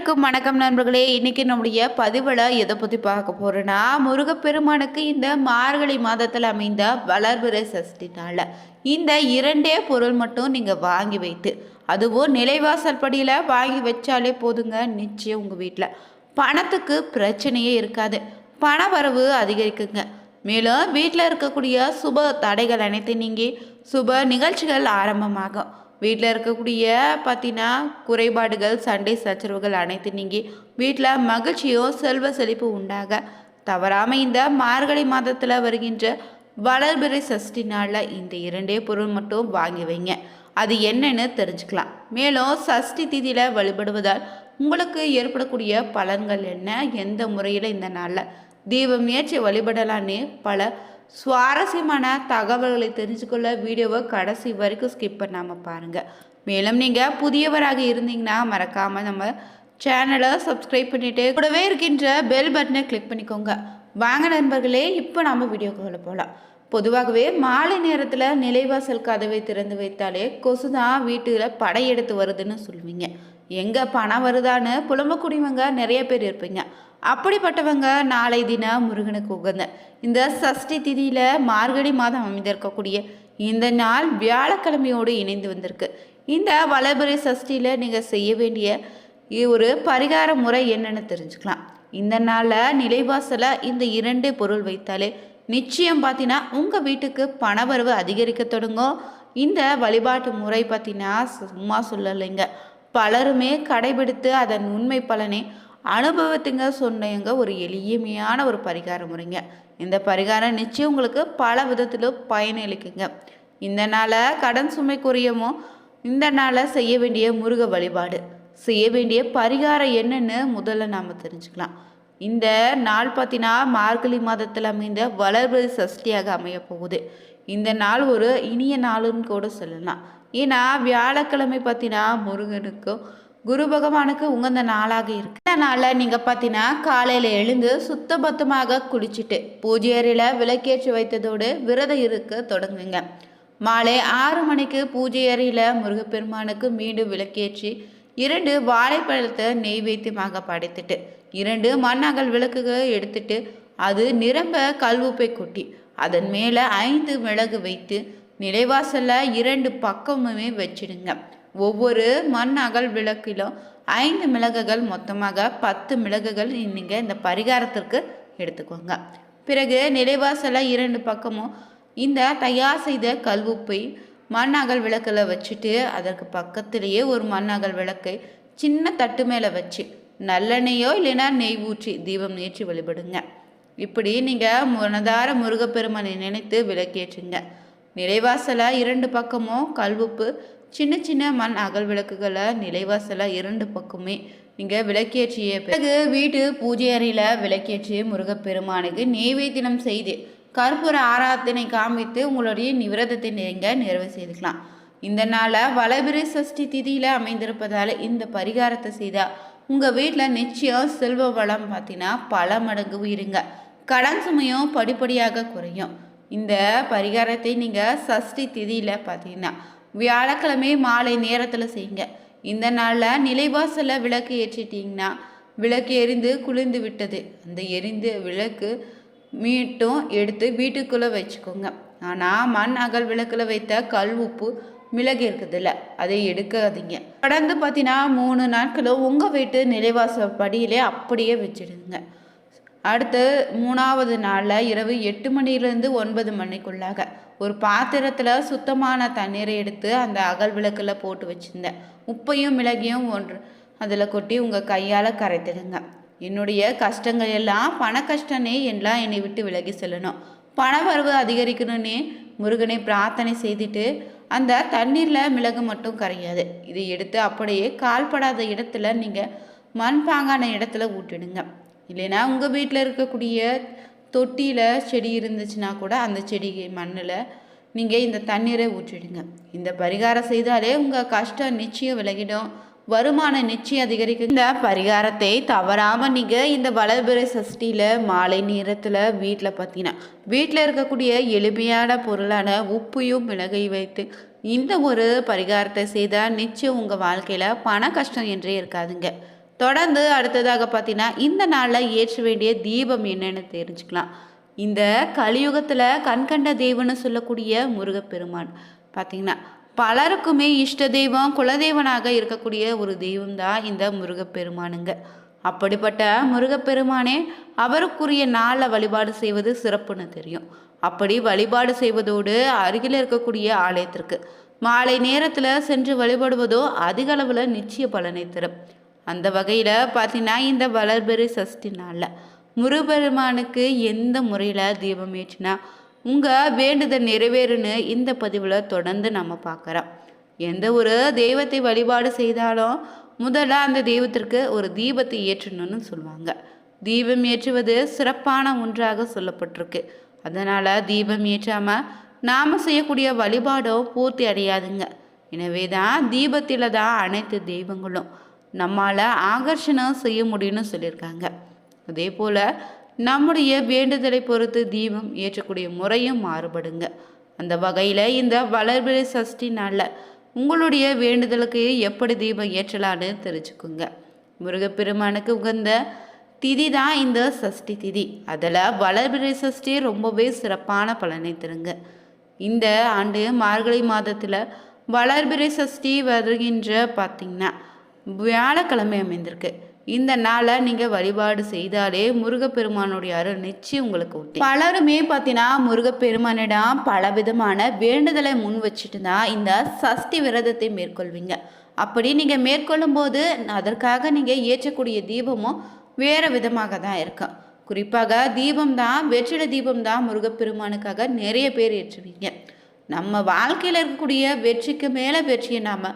அனைவருக்கும் வணக்கம் நண்பர்களே. இன்னைக்கு நம்முடைய பதிவில் எதை பற்றி பார்க்க போகிறோன்னா முருகப்பெருமானுக்கு இந்த மார்கழி மாதத்தில் அமைந்த வளர்பிறை சஷ்டி இந்த இரண்டே பொருள் மட்டும் நீங்கள் வாங்கி வைத்து அதுவும் நிலைவாசல் படியில் வாங்கி வச்சாலே போதுங்க நிச்சயம் உங்கள் வீட்டில் பணத்துக்கு பிரச்சனையே இருக்காது. பண வரவு அதிகரிக்குங்க. மேலும் வீட்டில் இருக்கக்கூடிய சுப தடைகள் அனைத்தையும் நீங்கி சுப நிகழ்ச்சிகள் ஆரம்பமாகும். வீட்டில் இருக்கக்கூடிய பார்த்தீங்கன்னா குறைபாடுகள் சண்டை சச்சரவுகள் அனைத்து நீங்கி வீட்டில் மகிழ்ச்சியும் செல்வ செழிப்பு உண்டாக தவறாமல் இந்த மார்கழி மாதத்தில் வருகின்ற வளர்பிறை சஷ்டி நாளில் இந்த இரண்டே பொருள் மட்டும் வாங்கி வைங்க. அது என்னன்னு தெரிஞ்சுக்கலாம். மேலும் சஷ்டி திதியில் வழிபடுவதால் உங்களுக்கு ஏற்படக்கூடிய பலன்கள் என்ன? எந்த முறையில் இந்த நாளில் தீபம் ஏற்றி வழிபடலான்னு பல சுவாரஸ்யமான தகவல்களை தெரிஞ்சுக்கொள்ள வீடியோவை கடைசி வரைக்கும் ஸ்கிப் பண்ணாமல் பாருங்கள் மேலும் நீங்கள் புதியவராக இருந்தீங்கன்னா மறக்காமல் நம்ம சேனலை சப்ஸ்கிரைப் பண்ணிவிட்டு கூடவே இருக்கின்ற பெல் பட்டனை கிளிக் பண்ணிக்கோங்க. வாங்க நண்பர்களே இப்போ நம்ம வீடியோக்குள்ளே போகலாம் பொதுவாகவே மாலை நேரத்தில் நிலைவாசல் கதவை திறந்து வைத்தாலே கொசு தான் வீட்டில் படையெடுத்து வருதுன்னு சொல்லுவீங்க. எங்கே பணம் வருதான்னு புலம்பக்கூடியவங்க நிறைய பேர் இருப்பீங்க. அப்படிப்பட்டவங்க நாளை தினம் முருகனுக்கு உகந்த இந்த சஷ்டி திதியில் மார்கழி மாதம் அமைந்திருக்கக்கூடிய இந்த நாள் வியாழக்கிழமையோடு இணைந்து வந்திருக்கு. இந்த வளர்பிறை சஷ்டியில் நீங்கள் செய்ய வேண்டிய ஒரு பரிகார முறை என்னென்னு தெரிஞ்சுக்கலாம். இந்த நாளில் நிலைவாசலை இந்த இரண்டு பொருள் வைத்தாலே நிச்சயம் பார்த்தீங்கன்னா உங்கள் வீட்டுக்கு பணவரவு அதிகரிக்க தொடங்கும். இந்த வழிபாட்டு முறை பார்த்தீங்கன்னா சும்மா சொல்லலைங்க. பலருமே கடைபிடித்து அதன் உண்மை பலனை அனுபவத்துங்க சொன்னவங்க ஒரு எளிமையான ஒரு பரிகார முறைங்க. இந்த பரிகாரம் நிச்சயம் உங்களுக்கு பல விதத்தில் பயனளிக்குங்க இந்த நாளை கடன் சுமை குறையமோ இந்த நாளை செய்ய வேண்டிய முருக வழிபாடு. செய்ய வேண்டிய பரிகாரம் என்னன்னு முதல்ல நாம் தெரிஞ்சுக்கலாம். இந்த நாள் பார்த்தீங்கன்னா மார்கழி மாதத்தில் அமைந்த வளர்பதி சஷ்டியாக அமைய போகுது. இந்த நாள் ஒரு இனிய நாளுன்னு கூட சொல்லலாம். ஏன்னா வியாழக்கிழமை பார்த்தீங்கன்னா முருகனுக்கும் குரு பகவானுக்கு உகந்த நாளாக இருக்கு. இந்த நாளில் நீங்கள் பார்த்தீங்கன்னா காலையில் எழுந்து சுத்த பத்தமாக குளிச்சுட்டு பூஜை அறையில் விளக்கேற்றி வைத்ததோடு விரதம் இருக்க தொடங்குங்க. மாலை ஆறு மணிக்கு பூஜை அறையில் முருகப்பெருமானுக்கு மீண்டும் விளக்கேற்றி இரண்டு வாழைப்பழத்தை நெய்வேத்தியமாக படைத்துட்டு இரண்டு மண்ணகல் விளக்குகள் எடுத்துட்டு அது நிரம்ப கல்வுப்பை கொட்டி அதன் மேலே ஐந்து மிளகு வைத்து நிலைவாசலில் இரண்டு பக்கமுமே வச்சிடுங்க. ஒவ்வொரு மண் அகல் விளக்கிலும் ஐந்து மிளகுகள் மொத்தமாக பத்து மிளகுகள் நீங்கள் இந்த பரிகாரத்திற்கு எடுத்துக்கோங்க. பிறகு நிலைவாசல இரண்டு பக்கமும் இந்த தயார் செய்த கல்வுப்பை மண் அகல் விளக்கில் வச்சுட்டு அதற்கு பக்கத்திலேயே ஒரு மண் அகல் விளக்கை சின்ன தட்டு மேலே வச்சு நல்லெண்ணெயோ இல்லைன்னா நெய் ஊற்றி தீபம் ஏற்றி வழிபடுங்க. இப்படி நீங்கள் மனதார முருகப்பெருமனை நினைத்து விளக்கேற்றுங்க. நிலைவாசல இரண்டு பக்கமும் கல்வுப்பு சின்ன சின்ன மண் அகல் விளக்குகளை நிலைவாசலாக இரண்டு பக்கமே. நீங்கள் விளக்கேற்றிய பிறகு வீட்டு பூஜை அறையில் விளக்கேற்றி முருகப்பெருமானுக்கு நெய்வேத்தியம் செய்து கற்பூர ஆராதனை காமித்து உங்களுடைய நிவிரதத்தை நீங்கள் நிறைவு செய்துக்கலாம். இந்த நாளை வளபிரி சஷ்டி திதியில் அமைந்திருப்பதால் இந்த பரிகாரத்தை செய்தால் உங்கள் வீட்டில் நிச்சயம் செல்வ வளம் பார்த்தீங்கன்னா பல மடங்கு உயிருங்க. கடன் சுமையும் படிப்படியாக குறையும். இந்த பரிகாரத்தை நீங்கள் சஷ்டி திதியில் பார்த்தீங்கன்னா வியாழக்கிழமை மாலை நேரத்தில் செய்யுங்க. இந்த நாளில் நிலைவாசலில் விளக்கு ஏற்றிட்டிங்கன்னா விளக்கு எரிந்து குளிர்ந்து விட்டது. அந்த எரிந்து விளக்கு மீட்டும் எடுத்து வீட்டுக்குள்ளே வச்சுக்கோங்க. ஆனால் மண் அகல் விளக்கில் வைத்த கல் உப்பு மிளகு இருக்குதுல்ல அதை எடுக்காதீங்க. கடந்து பார்த்தீங்கன்னா மூணு நாட்களும் உங்கள் வீட்டு நிலைவாச படியிலே அப்படியே வச்சிடுங்க. அடுத்து மூணாவது நாளில் இரவு எட்டு மணிலேருந்து ஒன்பது மணிக்குள்ளாக. ஒரு பாத்திரத்தில் சுத்தமான தண்ணீரை எடுத்து அந்த அகல் விளக்கில் போட்டு வச்சுருந்தேன். உப்பையும் மிளகையும் ஒன்று. அதில் கொட்டி உங்கள் கையால் கரைத்திடுங்க. என்னுடைய கஷ்டங்கள் எல்லாம் பண கஷ்டனே எல்லாம் என்னை விட்டு விலகி செல்லணும். பண வரவு அதிகரிக்கணும்னே முருகனை பிரார்த்தனை செய்துட்டு அந்த தண்ணீரில் மிளகு மட்டும் கரையாது. இதை எடுத்து அப்படியே கால்படாத இடத்துல நீங்கள் மண்பாங்கான இடத்துல ஊட்டிடுங்க. இல்லைன்னா உங்கள் வீட்டில் இருக்கக்கூடிய தொட்டியில் செடி இருந்துச்சுன்னா கூட அந்த செடி மண்ணில் நீங்கள் இந்த தண்ணீரை ஊற்றிடுங்க. இந்த பரிகாரம் செய்தாலே உங்கள் கஷ்டம் நிச்சயம் விலகிடும். வருமானம் நிச்சயம் அதிகரிக்கும். இந்த பரிகாரத்தை தவறாமல் நீங்கள் இந்த வளர்பிறை சஷ்டியில் மாலை நேரத்தில் வீட்டில் பார்த்தீங்கன்னா வீட்டில் இருக்கக்கூடிய எளிமையான பொருளான உப்பையும் மிளகை வைத்து இந்த ஒரு பரிகாரத்தை செய்தால் நிச்சயம் உங்கள் வாழ்க்கையில் பண கஷ்டம் என்றே இருக்காதுங்க. தொடர்ந்து அடுத்ததாக பார்த்தீங்கன்னா இந்த நாளில் ஏற்ற வேண்டிய தீபம் என்னன்னு தெரிஞ்சுக்கலாம். இந்த கலியுகத்தில் கண்கண்ட தெய்வம்னு சொல்லக்கூடிய முருகப்பெருமான். பார்த்தீங்கன்னா பலருக்குமே இஷ்ட தெய்வம் குலதெய்வனாக இருக்கக்கூடிய ஒரு தெய்வம் தான் இந்த முருகப்பெருமானுங்க. அப்படிப்பட்ட முருகப்பெருமானே அவருக்குரிய நாளில் வழிபாடு செய்வது சிறப்புன்னு தெரியும். அப்படி வழிபாடு செய்வதோடு அருகில் இருக்கக்கூடிய ஆலயத்திற்கு. மாலை நேரத்தில் சென்று வழிபடுவதோ அதிக அளவில் நிச்சய பலனை தரும். அந்த வகையில் பார்த்தீங்கன்னா இந்த வளர்பெரு சஷ்டி நாளில் முருபெருமானுக்கு எந்த முறையில் தீபம் ஏற்றினா உங்கள் வேண்டுதல் நிறைவேறுன்னு இந்த பதிவில் தொடர்ந்து நம்ம பார்க்குறோம் எந்த ஒரு தெய்வத்தை வழிபாடு செய்தாலும் முதல்ல அந்த தெய்வத்திற்கு ஒரு தீபத்தை ஏற்றணும்னு சொல்லுவாங்க. தீபம் ஏற்றுவது சிறப்பான ஒன்றாக சொல்லப்பட்டிருக்கு. அதனால் தீபம் ஏற்றாமல் நாம் செய்யக்கூடிய வழிபாடோ பூர்த்தி அடையாதுங்க. எனவே தான் தீபத்தில் தான் அனைத்து தெய்வங்களும் நம்மால் ஆகர்ஷணம் செய்ய முடியும்னு சொல்லியிருக்காங்க. அதே போல் நம்முடைய வேண்டுதலை பொறுத்து தீபம் ஏற்றக்கூடிய முறையும் மாறுபடுங்க. அந்த வகையில் இந்த வளர்பிறை சஷ்டி நாளில் உங்களுடைய வேண்டுதலுக்கு எப்படி தீபம் ஏற்றலான்னு தெரிஞ்சுக்குங்க. முருகப்பெருமானுக்கு உகந்த திதி தான் இந்த சஷ்டி திதி. அதில் வளர்பிறை சஷ்டி ரொம்பவே சிறப்பான பலனை தருங்க. இந்த ஆண்டு மார்கழி மாதத்தில் வளர்பிறை சஷ்டி வருகின்ற பார்த்திங்கன்னா வியாழக்கிழமை அமைந்திருக்கு. இந்த நாளை நீங்கள் வழிபாடு செய்தாலே முருகப்பெருமானுடைய அருள் நிச்சயம் உங்களுக்கு உண்டு. பலருமே பார்த்தீங்கன்னா முருகப்பெருமானிடம் பல விதமான வேண்டுதலை முன் வச்சுட்டு தான் இந்த சஷ்டி விரதத்தை மேற்கொள்வீங்க. அப்படி நீங்கள் மேற்கொள்ளும் போது அதற்காக நீங்கள் ஏற்றக்கூடிய தீபமும் வேறு விதமாக தான் இருக்கும் குறிப்பாக தீபம் தான் வெற்றிட தீபம் தான் முருகப்பெருமானுக்காக நிறைய பேர் ஏற்றுவீங்க. நம்ம வாழ்க்கையில் இருக்கக்கூடிய வெற்றிக்கு மேலே வெற்றியை நாம்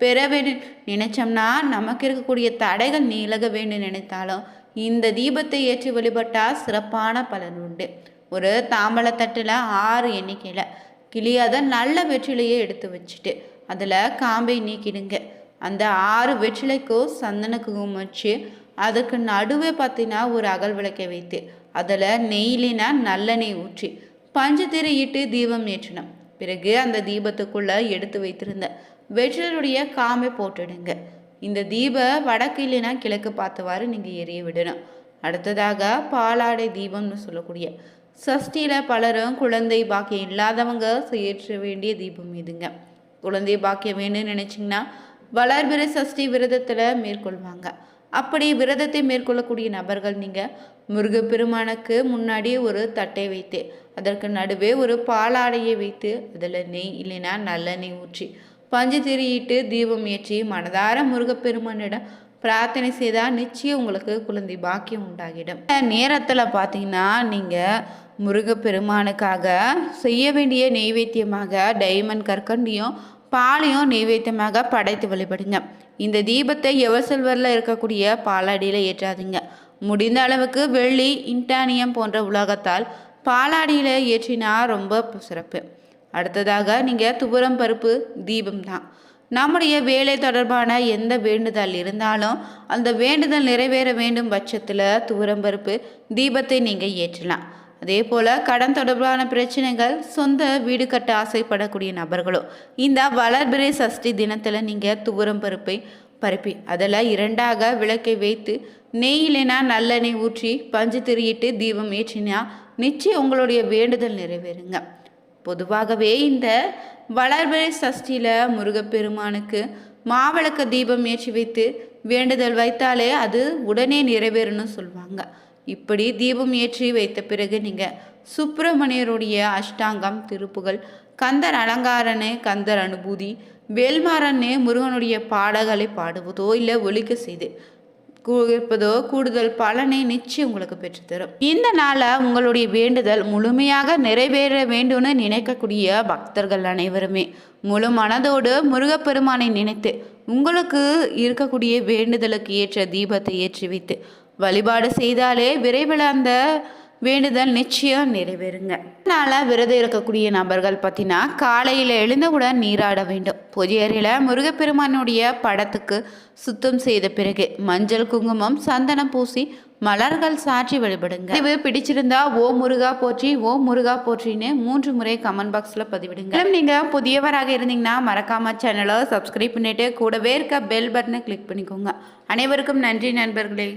பெற வேண்டும் நினைச்சோம்னா நமக்கு இருக்கக்கூடிய தடைகள் நீலக வேண்டும் நினைத்தாலும் இந்த தீபத்தை ஏற்றி வழிபட்டால் சிறப்பான பலன் உண்டு. ஒரு தாம்பழத்தட்டில் ஆறு எண்ணிக்கையில் கிளியாத நல்ல வெற்றிலையே எடுத்து வச்சுட்டு அதில் காம்பை நீக்கிடுங்க. அந்த ஆறு வெற்றிலைக்கும் சந்தன குங்குமம் வச்சு அதுக்கு நடுவே பார்த்தீங்கன்னா ஒரு அகல் விளக்கை வைத்து அதில் நெய்லினா நல்லெண்ணெய் ஊற்றி பஞ்சு திரையிட்டு தீபம் ஏற்றினோம் பிறகு அந்த தீபத்துக்குள்ளே எடுத்து வைத்திருந்த வெற்றிலருடைய காமை போட்டுடுங்க. இந்த தீப வடக்கு இல்லைன்னா கிழக்கு பார்த்தவாறு நீங்கள் எரிய விடணும். அடுத்ததாக பாலாடை தீபம்னு சொல்லக்கூடிய. சஷ்டியில் பலரும் குழந்தை பாக்கியம் இல்லாதவங்க செய்யற்ற வேண்டிய தீபம் இதுங்க. குழந்தை பாக்கியம் வேணும்னு நினச்சிங்கன்னா வளர்பிற சஷ்டி விரதத்தில் மேற்கொள்வாங்க. அப்படி விரதத்தை மேற்கொள்ளக்கூடிய நபர்கள் நீங்கள் முருகப்பெருமானுக்கு முன்னாடி ஒரு தட்டை வைத்து அதற்கு நடுவே ஒரு பாலாடையை வைத்து அதில் நெய் இல்லைன்னா நல்லெண்ணெய் ஊற்றி பஞ்சு திரியிட்டு தீபம் ஏற்றி மனதார முருகப்பெருமானிடம் பிரார்த்தனை செய்தால் நிச்சயம் உங்களுக்கு குழந்தை பாக்கியம் உண்டாகிடும். நேரத்தில் பார்த்தீங்கன்னா நீங்கள் முருகப்பெருமானுக்காக செய்ய வேண்டிய நெய்வேத்தியமாக டைமண்ட் கற்கண்டியும் பாலையும் நெய்வேத்தியமாக படைத்து வழிபடுங்க. இந்த தீபத்தை எவசல்வரில் இருக்கக்கூடிய பாலாடியில் ஏற்றாதீங்க. முடிந்த அளவுக்கு வெள்ளி இன்டானியம் போன்ற உலகத்தால் பாலாடியில் ஏற்றினா ரொம்ப சிறப்பு. அடுத்ததாக நீங்கள் துவரம் பருப்பு தீபம் தான். நம்முடைய வேலை தொடர்பான எந்த வேண்டுதல் இருந்தாலும் அந்த வேண்டுதல் நிறைவேற வேண்டும் பட்சத்தில் துவரம் பருப்பு தீபத்தை நீங்கள் ஏற்றலாம். அதே போல் கடன் தொடர்பான பிரச்சனைகள் சொந்த வீடு கட்ட ஆசைப்படக்கூடிய நபர்களும் இந்த வளர்பிறை சஷ்டி தினத்தில் நீங்கள் துவரம் பருப்பை பருப்பி அதில் இரண்டாக விளக்கை வைத்து நெய்யிலேனா நல்லெண்ணெய் ஊற்றி பஞ்சு திரியிட்டு தீபம் ஏற்றினா நிச்சயம் உங்களுடைய வேண்டுதல் நிறைவேறுங்க. பொதுவாகவே இந்த வளர்பிறை சஷ்டியில் முருகப்பெருமானுக்கு மாவிளக்க தீபம் ஏற்றி வைத்து வேண்டுதல் வைத்தாலே அது உடனே நிறைவேறும்னு சொல்லுவாங்க இப்படி தீபம் ஏற்றி வைத்த பிறகு நீங்கள் சுப்பிரமணியருடைய அஷ்டாங்கம் திருப்புகள் கந்தர் அலங்காரனே கந்தர் அனுபூதி வேல்மாறனே முருகனுடைய பாடல்களை பாடுவதோ இல்லை ஒழிக்க செய்து இருப்பதோ கூடுதல் பலனை நிச்சயம் உங்களுக்கு பெற்றுத்தரும். இந்த நாளை உங்களுடைய வேண்டுதல் முழுமையாக நிறைவேற வேண்டும்னு நினைக்கக்கூடிய பக்தர்கள் அனைவருமே முழு மனதோடு முருகப்பெருமானை நினைத்து உங்களுக்கு இருக்கக்கூடிய வேண்டுதலுக்கு ஏற்ற தீபத்தை ஏற்றி வைத்து வழிபாடு செய்தாலே விரைவில் அந்த வேண்டுதல் நிச்சயம் நிறைவேறுங்க. அதனால் விரதம் இருக்கக்கூடிய நபர்கள் பார்த்தீங்கன்னா காலையில் எழுந்தவுடன் நீராட வேண்டும். பொது அறையில் முருகப்பெருமானுடைய படத்துக்கு சுத்தம் செய்த பிறகு மஞ்சள் குங்குமம் சந்தனம் பூசி மலர்கள் சாற்றி வழிபடுங்க. இது பிடிச்சிருந்தா ஓ முருகா போற்றி ஓ முருகா போற்றின்னு மூன்று முறை கமெண்ட் பாக்ஸில் பதிவிடுங்க. நீங்கள் புதியவராக இருந்தீங்கன்னா மறக்காம சேனலை சப்ஸ்கிரைப் பண்ணிட்டு கூடவே இருக்க பெல் பட்டனை கிளிக் பண்ணிக்கோங்க. அனைவருக்கும் நன்றி நண்பர்களே.